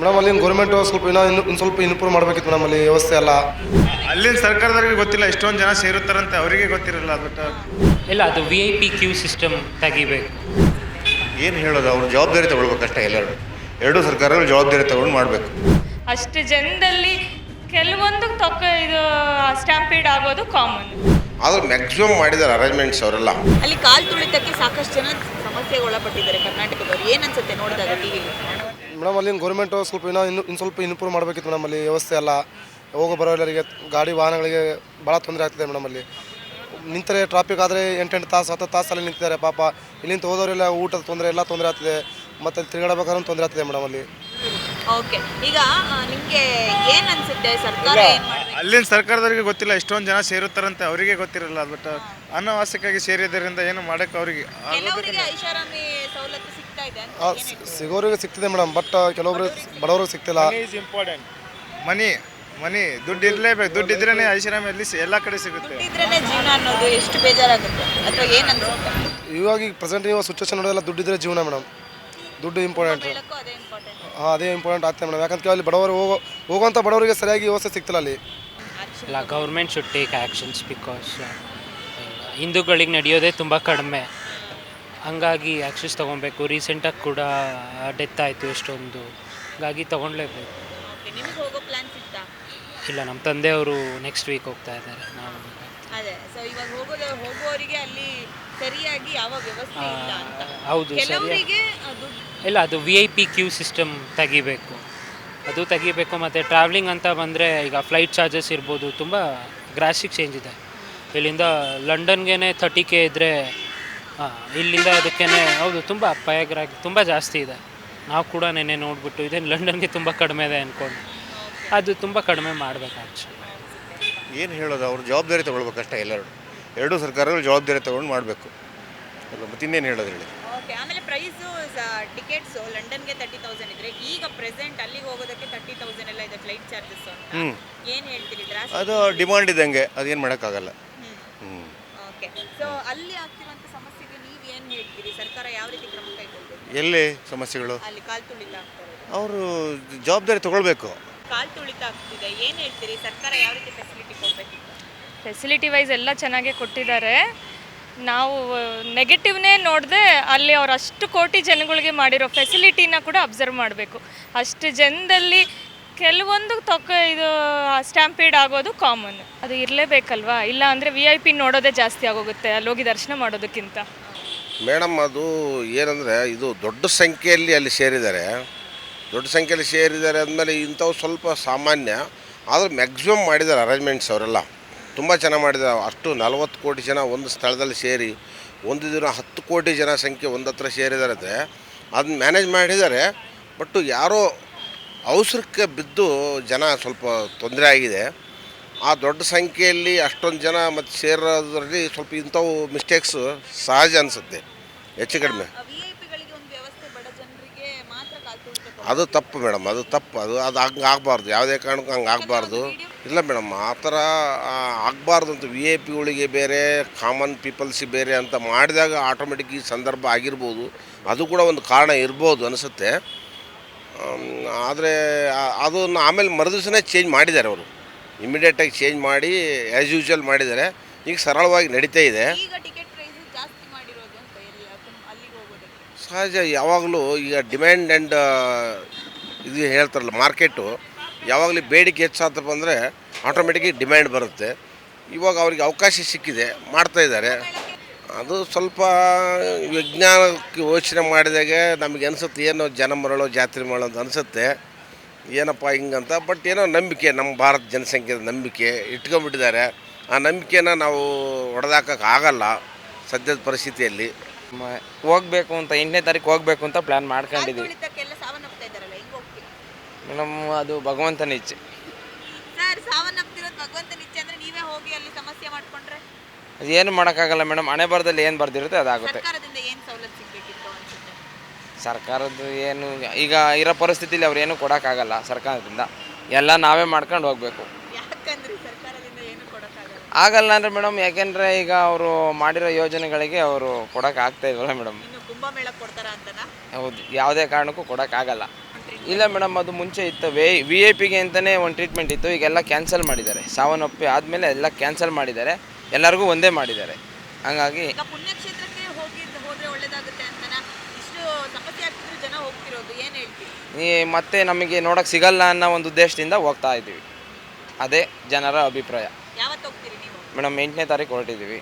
Madam ಅಲ್ಲಿ government ಸ್ವಲ್ಪ ಇನ್ನೂ ಸ್ವಲ್ಪ ಇಂಪ್ರೂವ್ ಮಾಡ್ಬೇಕಿತ್ತು ಮೇಡಮ್ ಅಲ್ಲಿ ವ್ಯವಸ್ಥೆ ಎಲ್ಲ. ಅಲ್ಲಿನ ಸರ್ಕಾರದವ್ರಿಗೆ ಗೊತ್ತಿಲ್ಲ ಎಷ್ಟೊಂದು ಜನ ಸೇರುತ್ತಾರಂತೆ ಅವರಿಗೆ ಗೊತ್ತಿರಲ್ಲ ಬಟ್ ಇಲ್ಲ ಅದು V I P Q system ತೆಗಿಬೇಕು. ಏನು ಹೇಳೋದು ಅವ್ರು ಜವಾಬ್ದಾರಿ ತಗೊಳ್ಬೇಕಷ್ಟೇ ಎಲ್ಲರೂ. ಎರಡೂ ಸರ್ಕಾರಗಳು ಜವಾಬ್ದಾರಿ ತಗೊಂಡು ಮಾಡಬೇಕು. ಅಷ್ಟು ಜನದಲ್ಲಿ ಕೆಲವೊಂದು ತಕ್ಕ ಇದು ಸ್ಟ್ಯಾಂಪೇಡ್ ಆಗೋದು ಕಾಮನ್ ಆದ್ರೆ ಮ್ಯಾಕ್ಸಿಮಮ್ ಮಾಡಿದ್ದಾರೆ ಅರೇಂಜ್ಮೆಂಟ್ಸ್ ಅವರೆಲ್ಲ. ಅಲ್ಲಿ ಕಾಲ್ ತುಳಿತಕ್ಕೆ ಸಾಕಷ್ಟು ಜನ ಸಮಸ್ಯೆಗೆ ಒಳಪಟ್ಟಿದ್ದಾರೆ ಕರ್ನಾಟಕದವರು. ಏನನ್ಸುತ್ತೆ ಅನ್ಸುತ್ತೆ ನೋಡಿದಾಗ ಟಿವಿಲಿ ಮೇಡಮ್ ಅಲ್ಲಿ ಗೌರ್ಮೆಂಟು ಸ್ವಲ್ಪ ಇನ್ನೂ, ಇನ್ನು ಇನ್ನು ಸ್ವಲ್ಪ ಇಂಪ್ರೂವ್ ಮಾಡಬೇಕಿತ್ತು ಮೇಡಮ್ ಅಲ್ಲಿ, ವ್ಯವಸ್ಥೆ ಎಲ್ಲ. ಹೋಗೋ ಬರೋರಿಗೆ ಗಾಡಿ ವಾಹನಗಳಿಗೆ ಭಾಳ ತೊಂದರೆ ಆಗ್ತಿದೆ ಮೇಡಮ್ ಅಲ್ಲಿ. ನಿಂತರೆ ಟ್ರಾಫಿಕ್ ಆದರೆ ಎಂಟೆಂಟು ತಾಸು, ಹತ್ತು ತಾಸು ಅಲ್ಲಿ ನಿಂತಿದ್ದಾರೆ ಪಾಪ. ಇಲ್ಲಿಂದ ಹೋದವರೆಲ್ಲ ಊಟದ ತೊಂದರೆ, ಎಲ್ಲ ತೊಂದರೆ ಆಗ್ತಿದೆ. ಮತ್ತು ತಿರುಗಾಡಬೇಕಾದ್ರೂ ತೊಂದರೆ ಆಗ್ತಿದೆ ಮೇಡಮ್ ಅಲ್ಲಿ. ಓಕೆ. ಈಗ ನಿಮ್ಗೆ ಏನ್ ಅನ್ಸುತ್ತೆ? ಸರ್ಕಾರ ಏನ್ ಮಾಡ್ಬೇಕು? ಅಲ್ಲಿನ ಸರ್ಕಾರದವರಿಗೆ ಗೊತ್ತಿಲ್ಲ ಎಷ್ಟೊಂದು ಜನ ಸೇರುತ್ತಾರಂತೆ ಅವರಿಗೆ ಗೊತ್ತಿರಲ್ಲ ಬಟ್ ಅನಾವಶ್ಯಕವಾಗಿ ಸೇರಿದ್ದರಿಂದ ಏನು ಮಾಡಕ್ಕೆ ಅವರಿಗೆ ಕೆಲವರಿಗೆ ಐಷಾರಾಮಿ ಸವಲತ್ತು ಸಿಗ್ತಾ ಇದೆ ಅಂತ ಸಿಗೋರಿಗೆ ಸಿಗ್ತಿದೆ ಮೇಡಮ್ ಬಟ್ ಕೆಲವೊಬ್ರು ಬಡವ್ರಿಗೆ ಸಿಗ್ತಿಲ್ಲ. ಈಸ್ ಇಂಪಾರ್ಟೆಂಟ್ ಮನಿ ಮನಿ ದುಡ್ಡು ಇರಲೇಬೇಕು ದುಡ್ಡು ಇದ್ರೇ ಐಷಾರಾಮಿ ಅಲ್ಲಿ ಎಲ್ಲ ಕಡೆ ಸಿಗುತ್ತೆ. ಇದ್ರೇನೆ ಜೀವನ ಅನ್ನೋದು ಎಷ್ಟು ಬೇಜಾರಾಗುತ್ತೆ? ಅಥವಾ ಏನ್ ಅನ್ಸುತ್ತೆ? ಇವಾಗ ಈಗ ಪ್ರೆಸೆಂಟ್ ಇವಾಗ ಸಿಚುವೇಶನ್ ನೋಡೋದೆಲ್ಲ ದುಡ್ಡಿದ್ರೆ ಜೀವನ ಮೇಡಮ್. ದುಡ್ಡು ಇಂಪಾರ್ಟೆಂಟ್ ಹೇಳಕ್ಕೂ ಅದೇ ಇಂಪಾರ್ಟೆಂಟ್ ಹಾಂ ಅದೇ ಇಂಪಾರ್ಟೆಂಟ್ ಆಗ್ತದೆ ಮೇಡಮ್. ಯಾಕಂತ ಅಲ್ಲಿ ಬಡವರು ಹೋಗೋ ಹೋಗೋಂಥ ಬಡವರಿಗೆ ಸರಿಯಾಗಿ ವ್ಯವಸ್ಥೆ ಸಿಗ್ತಿಲ್ಲ ಅಲ್ಲಿ. ಇಲ್ಲ government should take actions because ಹಿಂದೂಗಳಿಗೆ ನಡೆಯೋದೇ ತುಂಬ ಕಡಿಮೆ. ಹಂಗಾಗಿ ಆ್ಯಕ್ಷನ್ಸ್ ತೊಗೊಬೇಕು. ರೀಸೆಂಟಾಗಿ ಕೂಡ ಡೆತ್ ಆಯಿತು ಎಷ್ಟೊಂದು. ಹಾಗಾಗಿ ತೊಗೊಳ್ಲೇಬೇಕು ಹೋಗೋ ಸಿಗ್ತಾ? ಇಲ್ಲ ನಮ್ಮ ತಂದೆಯವರು ನೆಕ್ಸ್ಟ್ ವೀಕ್ ಹೋಗ್ತಾ ಇದ್ದಾರೆ. ನಾವು ಅದೇ ಸೊ ಇವಾಗ ಹೋಗೋದು ಹೋಗುವವರಿಗೆ ಅಲ್ಲಿ ಸರಿಯಾಗಿ ಯಾವ ವ್ಯವಸ್ಥೆ ಇಲ್ಲ ಅಂತ. ಹೌದು ಸರಿ ಕೆಲವರಿಗೆ ದುಡ್ಡು ಇಲ್ಲ, ಅದು V I P Q system ತೆಗಿಬೇಕು. ಅದು ತೆಗಿಬೇಕು ಮತ್ತು ಟ್ರಾವೆಲಿಂಗ್ ಅಂತ ಬಂದರೆ ಈಗ ಫ್ಲೈಟ್ ಚಾರ್ಜಸ್ ಇರ್ಬೋದು, ತುಂಬ ಗ್ರಾಸಿಕ್ ಚೇಂಜ್ ಇದೆ. ಇಲ್ಲಿಂದ ಲಂಡನ್ಗೆ ಥರ್ಟಿ ಕೆ ಇದ್ದರೆ ಇಲ್ಲಿಂದ ಅದಕ್ಕೇ ಹೌದು, ತುಂಬ ಅಪಾಯಗ್ರಾಗಿ ತುಂಬ ಜಾಸ್ತಿ ಇದೆ. ನಾವು ಕೂಡ ನೆನೆ ನೋಡಿಬಿಟ್ಟು ಇದೇನು ಲಂಡನ್ಗೆ ತುಂಬ ಕಡಿಮೆ ಇದೆ ಅಂದ್ಕೊಂಡು ಅದು ತುಂಬ ಕಡಿಮೆ ಮಾಡಬೇಕು ಏನು ಹೇಳೋದು, ಅವ್ರು ಜವಾಬ್ದಾರಿ ತಗೊಳ್ಬೇಕಷ್ಟೇ ಎಲ್ಲರೂ. ಎರಡೂ ಸರ್ಕಾರಗಳು ಜವಾಬ್ದಾರಿ ತಗೊಂಡು ಮಾಡಬೇಕು. ಮತ್ತು ಇನ್ನೇನು ಹೇಳೋದು ಹೇಳಿ? ಪ್ರೈಸು ಟಿಕೆಟ್ಸು ಲಂಡನ್ಗೆ ತರ್ಟಿ ತೌಸಂಡ್ ಇದ್ರೆ ಈಗ ಪ್ರೆಸೆಂಟ್ ಅಲ್ಲಿಗೆ ಹೋಗೋದಕ್ಕೆ ತರ್ಟಿ ತೌಸಂಡ್ ಎಲ್ಲ ಇದೆ ಫ್ಲೈಟ್ ಚಾರ್ಜಸ್ ಅಂತ. ಏನು ಹೇಳ್ತೀರಿ ಅದು ಡಿಮಾಂಡ್ ಇದ್ದಂಗೆ ಅದೇನು ಮಾಡೋಕ್ಕಾಗಲ್ಲ. ಹ್ಞೂ ಓಕೆ. ಸೊ ಅಲ್ಲಿ ಆಗ್ತಿರುವಂಥ ಸಮಸ್ಯೆಗೆ ನೀವು ಏನು ಹೇಳ್ತೀರಿ? ಸರ್ಕಾರ ಯಾವ ರೀತಿ ಕ್ರಮ ಕೈಗೊಳ್ಬೇಕು? ಎಲ್ಲಿ ಸಮಸ್ಯೆಗಳು? ಅಲ್ಲಿ ಕಾಲು ತುಳಿತ ಅವರು ಜವಾಬ್ದಾರಿ ತಗೊಳ್ಬೇಕು. ಕಾಲು ತುಳಿತ ಆಗ್ತಿದೆ. ಏನು ಹೇಳ್ತೀರಿ? ಸರ್ಕಾರ ಯಾವ ರೀತಿ ಫೆಸಿಲಿಟಿ ಕೊಡಬೇಕು ಫೆಸಿಲಿಟಿ ವೈಸ್ ಎಲ್ಲ ಚೆನ್ನಾಗೆ ಕೊಟ್ಟಿದ್ದಾರೆ. ನಾವು ನೆಗೆಟಿವ್ನೇ ನೋಡದೆ ಅಲ್ಲಿ ಅವ್ರು ಅಷ್ಟು ಕೋಟಿ ಜನಗಳಿಗೆ ಮಾಡಿರೋ ಫೆಸಿಲಿಟಿನ ಕೂಡ ಅಬ್ಸರ್ವ್ ಮಾಡಬೇಕು. ಅಷ್ಟು ಜನದಲ್ಲಿ ಕೆಲವೊಂದು ತೊಕ್ಕ ಇದು ಸ್ಟ್ಯಾಂಪೀಡ್ ಆಗೋದು ಕಾಮನ್ ಅದು ಇರಲೇಬೇಕಲ್ವಾ? ಇಲ್ಲ ಅಂದರೆ ವಿ ಐ ಪಿ ನೋಡೋದೇ ಜಾಸ್ತಿ ಆಗೋಗುತ್ತೆ, ಅಲ್ಲಿ ಹೋಗಿ ದರ್ಶನ ಮಾಡೋದಕ್ಕಿಂತ. ಮೇಡಮ್, ಅದು ಏನಂದರೆ, ಇದು ದೊಡ್ಡ ಸಂಖ್ಯೆಯಲ್ಲಿ ಅಲ್ಲಿ ಸೇರಿದ್ದಾರೆ. ದೊಡ್ಡ ಸಂಖ್ಯೆಯಲ್ಲಿ ಸೇರಿದ್ದಾರೆ ಅಂದಮೇಲೆ ಇಂಥವು ಸ್ವಲ್ಪ ಸಾಮಾನ್ಯ. ಆದರೆ ಮ್ಯಾಕ್ಸಿಮಮ್ ಮಾಡಿದ್ದಾರೆ ಅರೇಂಜ್ಮೆಂಟ್ಸ್ ಅವರೆಲ್ಲ. ತುಂಬ ಚೆನ್ನಾಗಿ ಮಾಡಿದ್ದಾರೆ ಅಷ್ಟು ನಲವತ್ತು ಕೋಟಿ ಜನ ಒಂದು ಸ್ಥಳದಲ್ಲಿ ಸೇರಿ ಒಂದು ದಿನ ಹತ್ತು ಕೋಟಿ ಜನ ಸಂಖ್ಯೆ ಒಂದತ್ರ ಹತ್ರ ಸೇರಿದ್ದಾರೆ ಅಂದರೆ ಅದನ್ನ ಮ್ಯಾನೇಜ್ ಮಾಡಿದ್ದಾರೆ. ಬಟ್ ಯಾರೋ ಅವಸರಕ್ಕೆ ಬಿದ್ದು ಜನ ಸ್ವಲ್ಪ ತೊಂದರೆ ಆಗಿದೆ. ಆ ದೊಡ್ಡ ಸಂಖ್ಯೆಯಲ್ಲಿ ಅಷ್ಟೊಂದು ಜನ ಮತ್ತು ಸೇರೋದ್ರಲ್ಲಿ ಸ್ವಲ್ಪ ಇಂಥವು ಮಿಸ್ಟೇಕ್ಸ್ ಸಹಜ ಅನಿಸುತ್ತೆ ಹೆಚ್ಚು ಕಡಿಮೆ. ಅದು ತಪ್ಪು ಮೇಡಮ್ ಅದು ತಪ್ಪು ಅದು ಅದು ಹಂಗೆ ಆಗಬಾರ್ದು ಯಾವುದೇ ಕಾರಣಕ್ಕೂ ಹಂಗೆ ಆಗಬಾರ್ದು. ಇಲ್ಲ ಮೇಡಮ್ ಆ ಥರ ಆಗಬಾರ್ದು ಅಂತ ವಿ ಐ ಪಿಗಳಿಗೆ ಬೇರೆ ಕಾಮನ್ ಪೀಪಲ್ಸಿಗೆ ಬೇರೆ ಅಂತ ಮಾಡಿದಾಗ ಆಟೋಮೆಟಿಕ್ ಈ ಸಂದರ್ಭ ಆಗಿರ್ಬೋದು. ಅದು ಕೂಡ ಒಂದು ಕಾರಣ ಇರ್ಬೋದು ಅನಿಸುತ್ತೆ. ಆದರೆ ಅದನ್ನು ಆಮೇಲೆ ಮರುದಿವಸನೇ ಚೇಂಜ್ ಮಾಡಿದ್ದಾರೆ ಅವರು. ಇಮಿಡಿಯೇಟಾಗಿ ಚೇಂಜ್ ಮಾಡಿ ಆ್ಯಸ್ ಯೂಶ್ವಲ್ ಮಾಡಿದ್ದಾರೆ. ಈಗ ಸರಳವಾಗಿ ನಡೀತಾ ಇದೆ. ಸಹಜ ಯಾವಾಗಲೂ ಈಗ ಡಿಮ್ಯಾಂಡ್ ಆ್ಯಂಡ್ ಇದು ಹೇಳ್ತಾರಲ್ಲ ಮಾರ್ಕೆಟು ಯಾವಾಗಲೂ ಬೇಡಿಕೆ ಹೆಚ್ಚಾತಪ್ಪ ಅಂದರೆ ಆಟೋಮೆಟಿಕಾಗಿ ಡಿಮ್ಯಾಂಡ್ ಬರುತ್ತೆ. ಇವಾಗ ಅವ್ರಿಗೆ ಅವಕಾಶ ಸಿಕ್ಕಿದೆ, ಮಾಡ್ತಾ ಇದ್ದಾರೆ. ಅದು ಸ್ವಲ್ಪ ವಿಜ್ಞಾನಕ್ಕೆ ಯೋಚನೆ ಮಾಡಿದಾಗೆ ನಮಗೆ ಅನಿಸುತ್ತೆ, ಏನೋ ಜನ ಮರಳು ಜಾತ್ರೆ ಮರಳು ಅಂತ ಅನಿಸುತ್ತೆ. ಏನಪ್ಪ ಹಿಂಗಂತ ಬಟ್ ಏನೋ ನಂಬಿಕೆ, ನಮ್ಮ ಭಾರತ ಜನಸಂಖ್ಯೆ ನಂಬಿಕೆ ಇಟ್ಕೊಂಡ್ಬಿಟ್ಟಿದ್ದಾರೆ. ಆ ನಂಬಿಕೆನ ನಾವು ಆಗಲ್ಲ ಸದ್ಯದ ಪರಿಸ್ಥಿತಿಯಲ್ಲಿ. ಹೋಗಬೇಕು ಅಂತ ಎಂಟನೇ ತಾರೀಕು ಹೋಗ್ಬೇಕು ಅಂತ ಪ್ಲ್ಯಾನ್ ಮಾಡ್ಕೊಂಡಿದ್ದೀವಿ ಮೇಡಮ್ ಅದು ಭಗವಂತನ ಇಚ್ಛೆ ಸರ್ ಸಾವನ್ನಪ್ತಿರೋದು ಭಗವಂತನ ಇಚ್ಛೆ ಅಂದ್ರೆ ನೀವೇ ಹೋಗಿ ಅಲ್ಲಿ ಸಮಸ್ಯೆ ಮಾಡ್ಕೊಂಡ್ರೆ? ಅದು ಏನು ಮಾಡೋಕ್ಕಾಗಲ್ಲ ಮೇಡಮ್ ಹಣೆ ಬರದಲ್ಲಿ ಏನು ಬರ್ದಿರುತ್ತೆ ಅದಾಗುತ್ತೆ ಸರ್ಕಾರದಿಂದ ಏನ್ ಸವಲತ್ತು ಸಿಗ್ಬೇಕಿತ್ತು ಅನ್ಸುತ್ತೆ? ಸರ್ಕಾರದ್ದು ಏನು ಈಗ ಇರೋ ಪರಿಸ್ಥಿತಿಲಿ ಅವ್ರು ಏನು ಕೊಡೋಕ್ಕಾಗಲ್ಲ ಸರ್ಕಾರದಿಂದ. ಎಲ್ಲ ನಾವೇ ಮಾಡ್ಕೊಂಡು ಹೋಗಬೇಕು. ಯಾಕಂದ್ರೆ ಸರ್ಕಾರದಿಂದ ಏನು ಕೊಡಕ್ಕಾಗಲ್ಲ? ಆಗಲ್ಲ ಅಂದರೆ ಮೇಡಮ್ ಯಾಕೆಂದರೆ ಈಗ ಅವರು ಮಾಡಿರೋ ಯೋಜನೆಗಳಿಗೆ ಅವರು ಕೊಡೋಕ್ಕಾಗ್ತಾ ಇಲ್ವಲ್ಲ ಮೇಡಮ್. ಇನ್ನು ಕುಂಭಮೇಳ ಕೊಡ್ತಾರ ಅಂತನಾ? ಹೌದು ಯಾವುದೇ ಕಾರಣಕ್ಕೂ ಕೊಡೋಕ್ಕಾಗಲ್ಲ. ಇಲ್ಲ ಮೇಡಮ್ ಅದು ಮುಂಚೆ ಇತ್ತು. ವೇ ವಿ ಐ ಪಿಗೆ ಅಂತಲೇ ಒಂದು ಟ್ರೀಟ್ಮೆಂಟ್ ಇತ್ತು. ಈಗೆಲ್ಲ ಕ್ಯಾನ್ಸಲ್ ಮಾಡಿದ್ದಾರೆ. ಸಾವನ್ನಪ್ಪಿ ಆದಮೇಲೆ ಎಲ್ಲ ಕ್ಯಾನ್ಸಲ್ ಮಾಡಿದ್ದಾರೆ. ಎಲ್ಲರಿಗೂ ಒಂದೇ ಮಾಡಿದ್ದಾರೆ. ಹಂಗಾಗಿ ಈಗ ಪುಣ್ಯಕ್ಷೇತ್ರಕ್ಕೆ ಹೋಗಿ ಹೋದ್ರೆ ಒಳ್ಳೇದಾಗುತ್ತೆ ಅಂತನ ಇಷ್ಟು ಸಮಸ್ಯೆ ಆಗ್ತಿದ್ರು ಜನ ಹೋಗ್ತಿರೋದು. ಏನ್ ಹೇಳ್ತೀರಿ? ಈ ಮತ್ತೆ ನಮಗೆ ನೋಡೋಕೆ ಸಿಗಲ್ಲ ಅನ್ನೋ ಒಂದು ಉದ್ದೇಶದಿಂದ ಹೋಗ್ತಾ ಇದ್ದೀವಿ. ಅದೇ ಜನರ ಅಭಿಪ್ರಾಯ. ಯಾವತ್ತು ಹೋಗ್ತೀರಿ ನೀವು? ಮೇಡಮ್ ಎಂಟನೇ ತಾರೀಕು ಹೊರಟಿದ್ದೀವಿ.